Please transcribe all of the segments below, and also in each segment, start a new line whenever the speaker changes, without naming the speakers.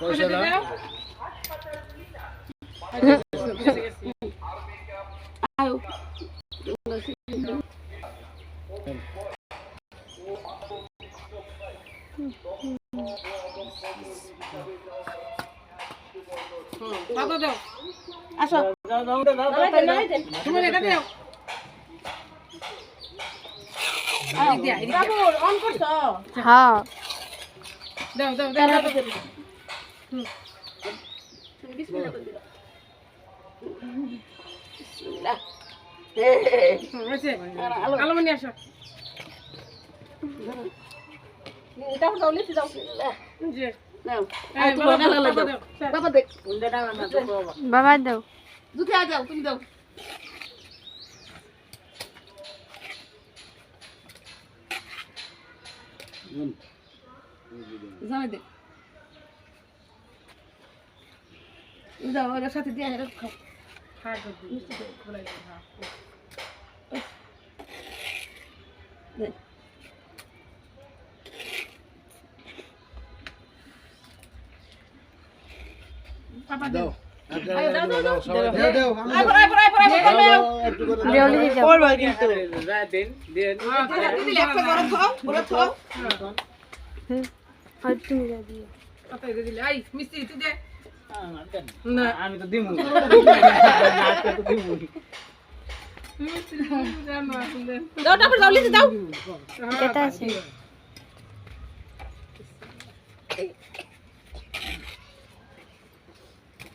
পয়সা দাও।
দাও। দাও
আসো
তুমি এটা দাও। এদিক দিয়া।
কাপড় অন করছ?
হ্যাঁ।
দাও দাও দাও। দাও। হুম, হয়েছে আলো। মনি আসো।
দাও। লিখে দাও
এই, বাবা,
দাও। দুধে আ যাও তুমি দাও। দাও ওর সাথে দিয়ে খাও।
আর তুমি
দিলে আই মিস্ত্রি তুই দে
আমি তো দিমু।
মিস্ত্রি জানো আসলে
দাও তারপর দাও লিখে দাও।
এটা আছে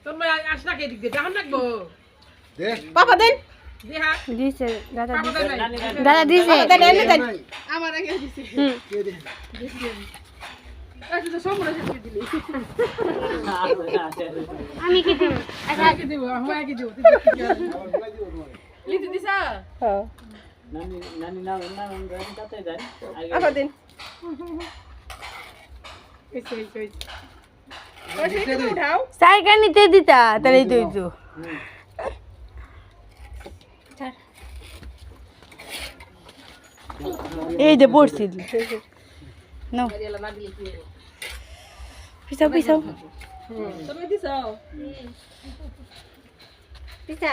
তোর মেয়ে আস না কে দিক দিয়ে জাহান
দে।
পাপা দেন।
দিছে দাদা দিছে।
দেয় নাই।
দাদা
দেন দেন।
আমার আগে দিছে।
হুম।
কে
আমি কি দিব?
দিব আমি দিব? তুই।
লিখে দিছা?
হ্যাঁ।
নানি নানি না যাই।
আবার দেন।
নিতে দিতা তাহলে তো হইতো এই যে পড়ছিল নাও পিছাও পিছাও
তুমি দিছো পিছা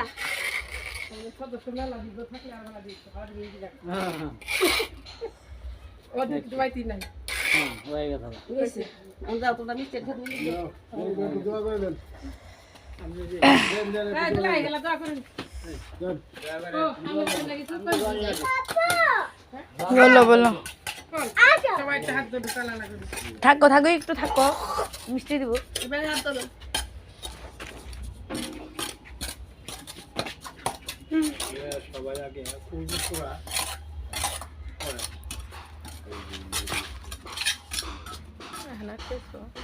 সদস্য মেলা দিব থাকলে আর মেলা দিত আর দিয়ে দিলাম ও দিতে দিবাইতি নাই
গেছে
হয়েছে যাও তোমরা মিষ্টি খেতে
দাও একটু দোয়া করে দেন দেন দেন
এই দিলা গেলা দোয়া করে
দেন
ও আমার ভালো লাগে তুই কর
বলো বলো
কর করে
থাকো থাকো একটু থাকো। মিষ্টি দিব।
এবারে
সবাই আগে
হ্যাঁ